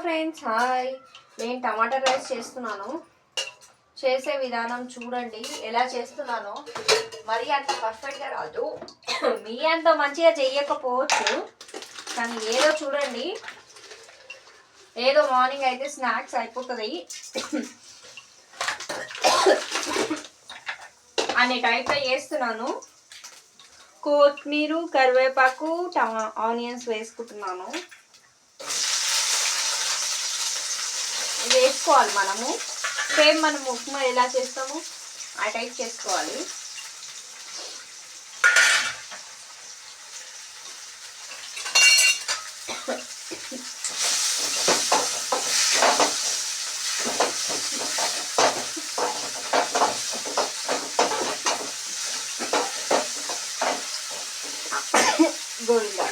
Friends hi. నేను టమాటా rice చేస్తున్నాను. చేసే విధానం చూడండి ఎలా చేస్తున్నానో. మరీ అంత పర్ఫెక్ట్గా రాదు. మీ అంత మంచిగా చెయ్యకపోవచ్చు కానీ ఏదో చూడండి. ఏదో మార్నింగ్ అయితే స్నాక్స్ అయిపోతుంది. అనే టైప్లో చేస్తున్నాను. కొత్తిమీర కరివేపాకు టమా ఆనియన్స్ వేసుకుంటున్నాను. వేసుకోవాలి మనము. సేమ్ మనం ఉప్మా ఎలా చేస్తాము ఆ టైప్ చేసుకోవాలి. గోవిందా